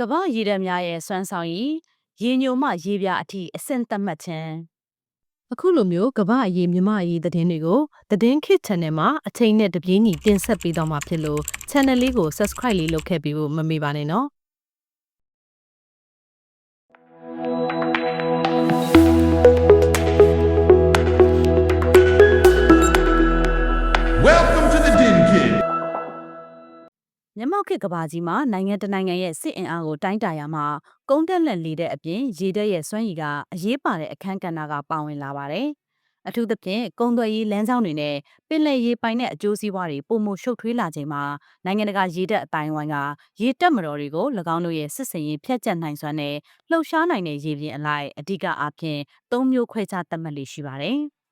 ကမ္ဘာရေတပ်များရဲ့စွမ်းဆောင်ရည်ရေညိုမှရေပြာအထိအဆင့်သတ်မှတ်ခြင်းအခုလိုမျိုးကမ္ဘာအရေးမြမအရေးသတင်းတွေကိုသတင်းခစ် channel မှာအချိန်နဲ့တပြေးညီတင်ဆက်ပေးတော့မှာဖြစ်လို့ channel လေးကို subscribe လေးလုပ်ခဲ့ပြီးဖို့မမေ့ပါနဲ့နော် မြမောက်ခေတ်ကဘာကြီးမှာနိုင်ငံတစ်နိုင်ငံရဲ့စစ်အင်အားကိုတိုင်းတာရမှာကုန်းတက်လက်လေတဲ့အပြင်ရေတပ်ရဲ့စွမ်းရည်ကအရေးပါတဲ့အခန်းကဏ္ဍကပါဝင်လာပါတယ်။အထူးသဖြင့်ကုန်းသွယ်ရေးလမ်းကြောင်းတွေနဲ့ပင်လယ်ရေပိုင်တဲ့အကျိုးစီးပွားတွေပုံမှုရှုပ်ထွေးလာချိန်မှာနိုင်ငံတကာရေတပ်အတိုင်းအဝိုင်းကရေတပ်မတော်တွေကို၎င်းတို့ရဲ့စစ်စင်ရေးဖျက်ချက်နိုင်စွမ်းနဲ့လှုပ်ရှားနိုင်တဲ့ရေပြင်အလိုက်အဓိကအားဖြင့်၃မျိုးခွဲခြားသတ်မှတ်လေးရှိပါတယ်။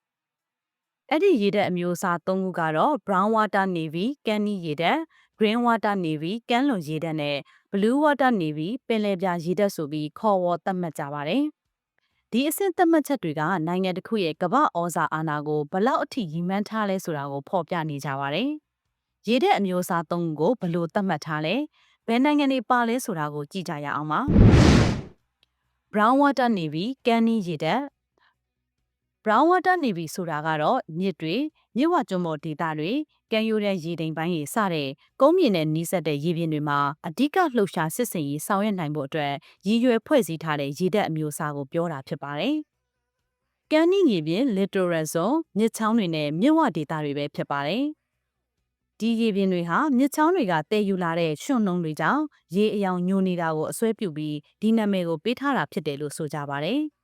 အဲ့ဒီရေတပ်အမျိုးအစား၃ခုကတော့ Brown Water Navy ကန်နီရေတပ် Green Water Navy ကမ်းလွန်ရေတပ်နဲ့ Blue Water Navy ပင်လယ်ပြရေတပ်ဆိုပြီးခေါ်ဝေါ်သတ်မှတ်ကြပါတယ်။ဒီအဆင့်သတ်မှတ်ချက်တွေကနိုင်ငံတစ်ခုရဲ့ကမ္ဘာဩဇာအာဏာကိုဘလောက်အထိရည်မှန်းထားလဲဆိုတာကိုဖော်ပြနေကြပါတယ်။ရေတပ်အမျိုးအစား၃ခုကိုဘယ်လိုသတ်မှတ်ထားလဲ။ဘယ်နိုင်ငံတွေပါလဲဆိုတာကိုကြည့်ကြရအောင်ပါ။ Brown Water Navy ကမ်းနီးရေတပ် Brown Water Navy ဆိုတာကတော့မြစ်တွေမြစ်ဝကျွန်းပေါ်ဒေသတွေကမ်းရိုးတန်းရေတိမ်ပိုင်းတွေစတဲ့ကုန်းမြင့်နဲ့နီးစပ်တဲ့ရေပြင်တွေမှာအဓိကလှုပ်ရှားစစ်စင်ရေးဆောင်ရွက်နိုင်ဖို့အတွက်ရည်ရွယ်ဖွဲ့စည်းထားတဲ့ရေတပ်အမျိုးအစားကိုပြောတာဖြစ်ပါတယ်။ကမ်းနီးရေပြင် littoral zone မြစ်ချောင်းတွေနဲ့မြစ်ဝဒေသတွေပဲဖြစ်ပါတယ်။ဒီရေပြင်တွေဟာမြစ်ချောင်းတွေကတည်ယူလာတဲ့ရွှွန့်နှုံတွေကြောင့်ရေအယောင်ညိုနေတာကိုအစွဲပြုပြီးဒီနာမည်ကိုပေးထားတာဖြစ်တယ်လို့ဆိုကြပါတယ်။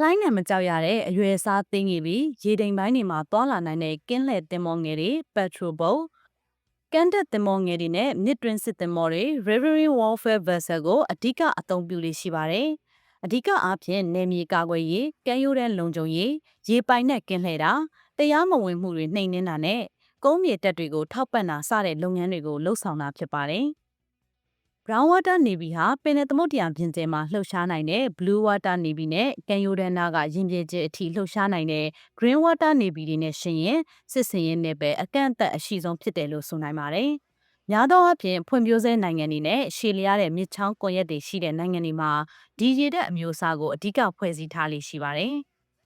လှိုင်းနဲ့မကြောက်ရတဲ့အရွယ်အစားသိငယ်ပြီးရေတိမ်ပိုင်းတွေမှာတွာလာနိုင်တဲ့ကင်းလှည့်တင်မောငယ်တွေ petrol boat ကန်တက်တင်မောငယ်တွေနဲ့မြစ်တွင်းစစ်တင်မောတွေ riverine warfare vessel ကိုအဓိကအသုံးပြုလေးရှိပါတယ်။အဓိကအားဖြင့်နယ်မြေကာကွယ်ရေးကမ်းရိုးတန်းလုံခြုံရေးရေပိုင်နဲ့ကင်းလှည့်တာတရားမဝင်မှုတွေနှိမ်နင်းတာနဲ့ကုန်းမြေတက်တွေကိုထောက်ပံ့တာစတဲ့လုပ်ငန်းတွေကိုလှုပ်ဆောင်တာဖြစ်ပါတယ်။ Brown Water Navy ဟာပင်လယ်သမုဒ္ဒရာပြင်ကျယ်မှာလှုပ်ရှားနိုင်တဲ့ Blue Water Navy နဲ့ကမ်းရိုးတန်းနားကရင်ပြင်ကျယ်အထိလှုပ်ရှားနိုင်တဲ့ Green Water Navy တွေနဲ့ရှင်ရင်စစ်စင်ရေးနယ်ပယ်အကန့်အသတ်အရှိဆုံးဖြစ်တယ်လို့ဆိုနိုင်ပါတယ်။များသောအားဖြင့်ဖွံ့ဖြိုးဆဲနိုင်ငံတွေနဲ့ရှည်လျားတဲ့မြစ်ချောင်းကွန်ရက်တွေရှိတဲ့နိုင်ငံတွေမှာဒီရေတပ်အမျိုးအစားကိုအဓိကဖွဲ့စည်းထားလေးရှိပါတယ်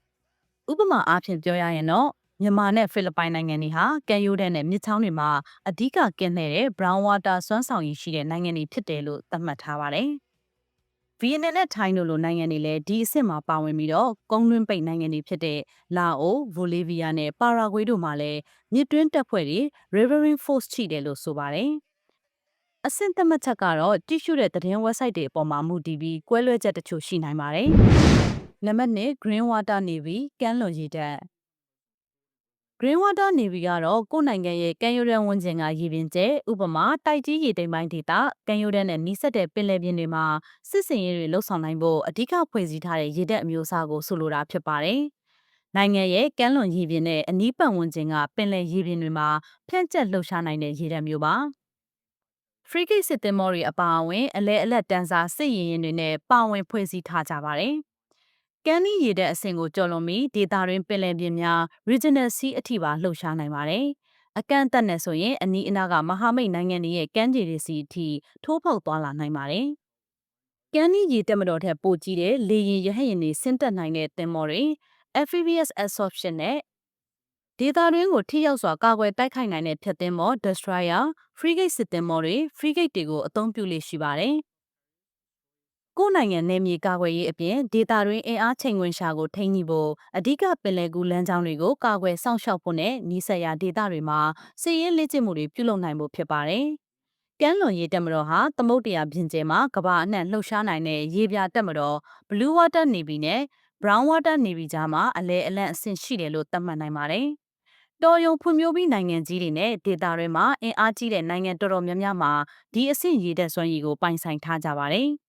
။ဥပမာအားဖြင့်ပြောရရင်တော့ မြန်မာနဲ့ဖိလစ်ပိုင်နိုင်ငံတွေဟာကမ်းရိုးတန်းနဲ့မြစ်ချောင်းတွေမှာအဓိကကင်းလှည့်တဲ့ brown water စွမ်းဆောင်ရည်ရှိတဲ့နိုင်ငံတွေဖြစ်တယ်လို့သတ်မှတ်ထားပါတယ်။ဗီယက်နမ်နဲ့ထိုင်းတို့လိုနိုင်ငံတွေလည်းဒီအဆင့်မှာပါဝင်ပြီးတော့ကုန်းတွင်းပိတ်နိုင်ငံတွေဖြစ်တဲ့လာအို၊ဗိုလီးဗီးယားနဲ့ပါရာဂွေးတို့မှာလည်းမြစ်တွင်းတပ်ဖွဲ့တွေ riverine force ရှိတယ်လို့ဆိုပါတယ်။အဆင့်သတ်မှတ်ချက်ကတော့တိကျတဲ့သတင်း website တွေအပေါ်မှာမူတည်ပြီးကွဲလွဲချက်တချို့ရှိနိုင်ပါတယ်။နံပါတ်1 Green Water Navy ကမ်းလွန်ရေတပ် Green Water Navy ကတော့ကိုယ့်နိုင်ငံရဲ့ကမ်းရိုးတန်းဝန်းကျင်ကရေပြင်ကျဲဥပမာတိုက်ကြီးရေတိမ်ပိုင်းဒေသကမ်းရိုးတန်းနဲ့နီးစပ်တဲ့ပင်လယ်ပြင်တွေမှာစစ်စင်ရေးတွေလှုပ်ဆောင်နိုင်ဖို့အဓိကဖွဲ့စည်းထားတဲ့ရေတပ်အမျိုးအစားကိုဆိုလိုတာဖြစ်ပါတယ်။နိုင်ငံရဲ့ကမ်းလွန်ရေပြင်နဲ့အနီးပတ်ဝန်းကျင်ကပင်လယ်ရေပြင်တွေမှာဖြန့်ကျက်လှုပ်ရှားနိုင်တဲ့ရေတပ်မျိုးပါ။ Frigate စစ်သင်္ဘောတွေအပါအဝင်အလဲအလက်တန်းစားစစ်ရင်ရင်တွေနဲ့ပါဝင်ဖွဲ့စည်းထားကြပါတယ်။ ကမ်းနီးရေတဲ့အဆင့်ကိုကျော်လွန်ပြီးဒေတာတွင်ပင်လယ်ပြင်များ regional sea အထိပါလှုပ်ရှားနိုင်ပါတယ်။အကန့်အသတ်နဲ့ဆိုရင်အနီးအနားကမဟာမိတ်နိုင်ငံတွေရဲ့ကမ်းခြေတွေစီအထိထိုးဖောက်သွားလာနိုင်ပါတယ်။ကမ်းနီးရေတက်မတော်ထက်ပိုကြီးတဲ့လေရင်ရဟတ်ယာဉ်တွေဆင်းသက်နိုင်တဲ့သင်္ဘောတွေ amphibious absorption နဲ့ဒေတာတွင်းကိုထိရောက်စွာကာကွယ်တိုက်ခိုက်နိုင်တဲ့ဖျက်သင်္ဘော destroyer frigate စစ်သင်္ဘောတွေ frigate တွေကိုအသုံးပြုလေ့ရှိပါတယ်။ ကိုယ်နိုင်ငံနယ်မြေကာကွယ်ရေးအပြင်ဒေတာတွင်အင်အားချိန်ခွင်ရှာကိုထိန်းညှိဖို့အဓိကပင်လယ်ကူလမ်းကြောင်းတွေကိုကာကွယ်စောင့်ရှောက်ဖို့နဲ့နီးစပ်ရာဒေတာတွေမှာစစ်ရေးလေ့ကျင့်မှုတွေပြုလုပ်နိုင်ဖို့ဖြစ်ပါတယ်။ကမ်းလွန်ရေတက်မတော်ဟာသမုတ်တရားပြင်ကျဲမှာကမ္ဘာအနှံ့လှုပ်ရှားနိုင်တဲ့ရေပြတက်မတော် Blue Water Navy နဲ့ Brown Water Navy ကြားမှာအလဲအလန့်အဆင့်ရှိတယ်လို့သတ်မှတ်နိုင်ပါတယ်။တော်ရုံဖွံ့ဖြိုးပြီးနိုင်ငံကြီးတွေနဲ့ဒေတာတွေမှာအင်အားကြီးတဲ့နိုင်ငံတော်တော်များများမှာဒီအဆင့်ရေတက်စွမ်းရည်ကိုပိုင်ဆိုင်ထားကြပါတယ်။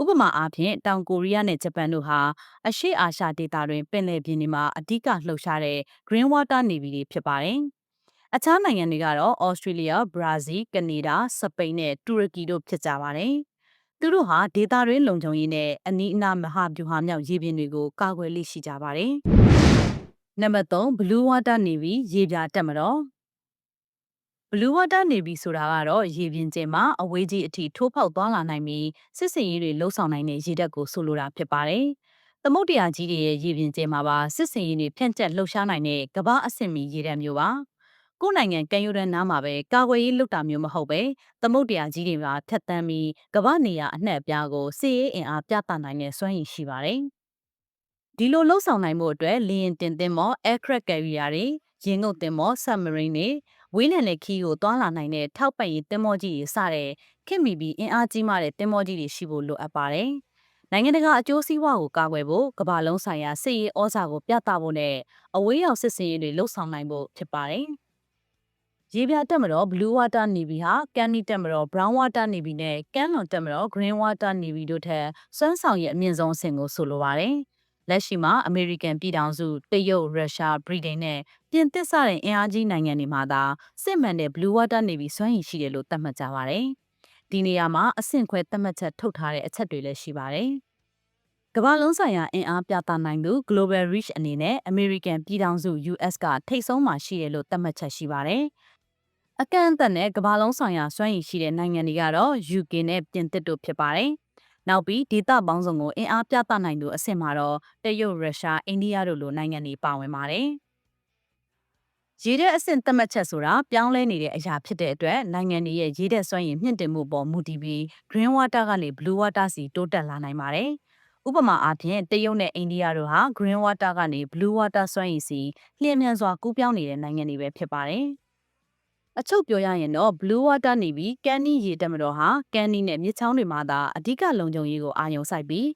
ဥပမာအားဖြင့်တောင်ကိုရီးယားနဲ့ဂျပန်တို့ဟာအရှေ့အာရှဒေသတွင်ပင်လယ်ပြင်တွေမှာအဓိကလှုပ်ရှားတဲ့ Green Water Navy တွေဖြစ်ပါတယ်။အခြားနိုင်ငံတွေကတော့ဩစတြေးလျ၊ဘရာဇီး၊ကနေဒါ၊စပိန်နဲ့တူရကီတို့ဖြစ်ကြပါတယ်။သူတို့ဟာဒေသတွင်းလုံခြုံရေးနဲ့အနီးအနားမဟာဗျူဟာမြောက်ရေပြင်တွေကိုကာကွယ်လိရှိကြပါတယ်။နံပါတ်3 Blue Water Navy ရေပြတက်မတော် Blue Water Navy ဆိုတာကတော့ရေပြင်ကျင်းမှာအဝေးကြီးအထိထိုးဖောက်သွားလာနိုင်ပြီးစစ်စင်ရေးတွေလှုပ်ဆောင်နိုင်တဲ့ရေတပ်ကိုဆိုလိုတာဖြစ်ပါတယ်။သမုတ်တရားကြီးတွေရဲ့ရေပြင်ကျင်းမှာပါစစ်စင်ရေးတွေဖြန့်ကျက်လှုပ်ရှားနိုင်တဲ့ကမ္ဘာအဆင့်မီရေတပ်မျိုးပါ။ကိုယ်နိုင်ငံကန်ယူရန်နားမှာပဲကာကွယ်ရေးလုပ်တာမျိုးမဟုတ်ပဲသမုတ်တရားကြီးတွေမှာဖြတ်တန်းပြီးကမ္ဘာနေရာအနှံ့အပြားကိုစစ်ရေးအင်အားပြသနိုင်တဲ့စွမ်းရည်ရှိပါတယ်။ဒီလိုလှုပ်ဆောင်နိုင်မှုအတွက်လေယာဉ်တင်သင်္ဘော aircraft carrier တွေရင်ငုတ်သင်္ဘော submarine တွေ ဝေးလံတဲ့ခီးကိုတွာလာနိုင်တဲ့ထောက်ပံ့ရေးသင်္ဘောကြီးတွေစတဲ့ခင်မီပြီးအင်အားကြီးမားတဲ့သင်္ဘောကြီးတွေရှိဖို့လိုအပ်ပါတယ်။နိုင်ငံတကာအကျိုးစီးပွားကိုကာကွယ်ဖို့ကမ္ဘာလုံးဆိုင်ရာစစ်ရေးဩဇာကိုပြသဖို့နဲ့အဝေးရောက်စစ်စင်ရေးတွေလှုပ်ဆောင်နိုင်ဖို့ဖြစ်ပါတယ်။ရေပြတက်မတော် Blue Water Navy ဟာကန်နီတက်မတော် Brown Water Navy နဲ့ကမ်းလွန်တက်မတော် Green Water Navy တို့ထက်စွမ်းဆောင်ရည်အမြင့်ဆုံးအဆင့်ကိုဆိုလိုပါတယ်။ လက်ရှိမှာအမေရိကန်ပြည်ထောင်စုတရုတ်ရုရှားဗြိတိန်နဲ့ပြင်သစ်စတဲ့အင်အားကြီးနိုင်ငံတွေမှာသာစစ်မှန်တဲ့ Blue Water Navy စွမ်းရည်ရှိတယ်လို့သတ်မှတ်ကြပါတယ်။ဒီနေရာမှာအဆင့်ခွဲသတ်မှတ်ချက်ထုတ်ထားတဲ့အချက်တွေလည်းရှိပါတယ်။ကမ္ဘာလုံးဆိုင်ရာအင်အားပြသနိုင်သူ Global Reach အနေနဲ့ American ပြည်ထောင်စု US ကထိပ်ဆုံးမှာရှိတယ်လို့သတ်မှတ်ချက်ရှိပါတယ်။အကန့်အသတ်နဲ့ကမ္ဘာလုံးဆိုင်ရာစွမ်းရည်ရှိတဲ့နိုင်ငံတွေကတော့ UK နဲ့ပြင်သစ်တို့ဖြစ်ပါတယ်။ နောက်ပြီးဒေသပေါင်းစုံကိုအင်အားပြသနိုင်သူအဆင့်မှာတော့တရုတ်၊ရုရှား၊အိန္ဒိယတို့လိုနိုင်ငံတွေပါဝင်ပါတယ်။ရေတဲ့အဆင့်သတ်မှတ်ချက်ဆိုတာပြောင်းလဲနေတဲ့အရာဖြစ်တဲ့အတွက်နိုင်ငံတွေရဲ့ရေတဲ့စွမ်းရည်မြင့်တင်မှုပေါ်မူတည်ပြီး green water ကနေ blue water စီတိုးတက်လာနိုင်ပါတယ်။ဥပမာအားဖြင့်တရုတ်နဲ့အိန္ဒိယတို့ဟာ green water ကနေ blue water စွမ်းရည်စီလျင်မြန်စွာကူးပြောင်းနေတဲ့နိုင်ငံတွေပဲဖြစ်ပါတယ်။ အချုပ်ပြောရရင်တော့ blue water နေပြီးကန်နီရေတက်မတော်ဟာကန်နီနဲ့မြစ်ချောင်းတွေမှာသာအဓိကလုံခြုံရေးကိုအာရုံစိုက်ပြီး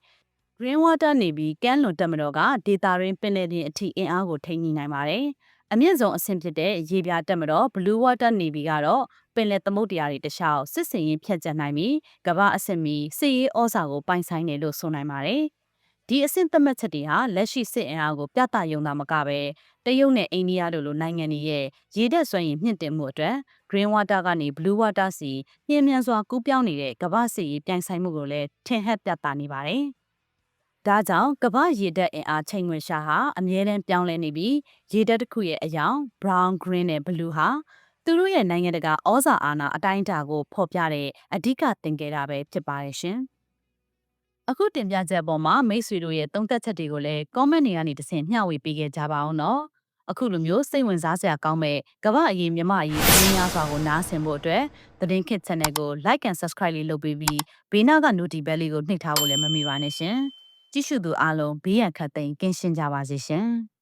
green water နေပြီးကမ်းလွန်တက်မတော်ကဒေတာရင်းပင်လယ်ပြင်အထိအင်အားကိုထိန်းညှိနိုင်ပါတယ်။အမြင့်ဆုံးအဆင့်ဖြစ်တဲ့ရေပြာတက်မတော် Blue Water Navy ကတော့ပင်လယ်သမုဒ္ဒရာတွေတခြားစစ်စင်ရင်ဖြတ်ကျက်နိုင်ပြီးကမ္ဘာအဆင့်မီစစ်ရေးဩဇာကိုပိုင်ဆိုင်တယ်လို့ဆိုနိုင်ပါတယ်။ ဒီအဆင့်သတ်မှတ်ချက်တွေဟာလက်ရှိစစ်အင်အားကိုပြသရုံသာမကပဲတရုတ်နဲ့အိန္ဒိယတို့လိုနိုင်ငံတွေရဲ့ရေတက်စွမ်းရည်မြင့်တင်မှုအတွက် Green Water ကနေ Blue Water စီပြင်းမြန်စွာကူးပြောင်းနေတဲ့ကမ္ဘာစစ်ရေးပြိုင်ဆိုင်မှုကိုလည်းထင်ဟပ်ပြသနေပါတယ်။ဒါကြောင့်ကမ္ဘာရေတပ်အင်အားချိန်ခွင်ရှာဟာအမြဲတမ်းပြောင်းလဲနေပြီးရေတပ်တစ်ခုရဲ့အယောင် brown green နဲ့ blue ဟာသူတို့ရဲ့နိုင်ငံတကာဩဇာအာဏာအတိုင်းအတာကိုဖော်ပြတဲ့အဓိကသင်ခဲ့တာပဲဖြစ်ပါတယ်ရှင်။ အခုတင်ပြချက်ပေါ်မှာမိတ်ဆွေတို့ရဲ့သုံးသပ်ချက်တွေကိုလည်း comment တွေကနေတဆင့်မျှဝေပေးခဲ့ကြပါအောင်နော်။အခုလိုမျိုးစိတ်ဝင်စားစရာကောင်းမဲ့ကမ္ဘာအရေးမြမအရေးအများစွာကိုနားဆင်ဖို့အတွက်သတင်းခစ် channel ကို like and subscribe လေးလုပ်ပေးပြီးဘေးနားက notification bell လေးကိုနှိပ်ထားဖို့လည်းမမေ့ပါနဲ့ရှင်။ကြည့်ရှုသူအားလုံးဘေးရန်ခတ်သိမ်းကင်းရှင်းကြပါစေရှင်။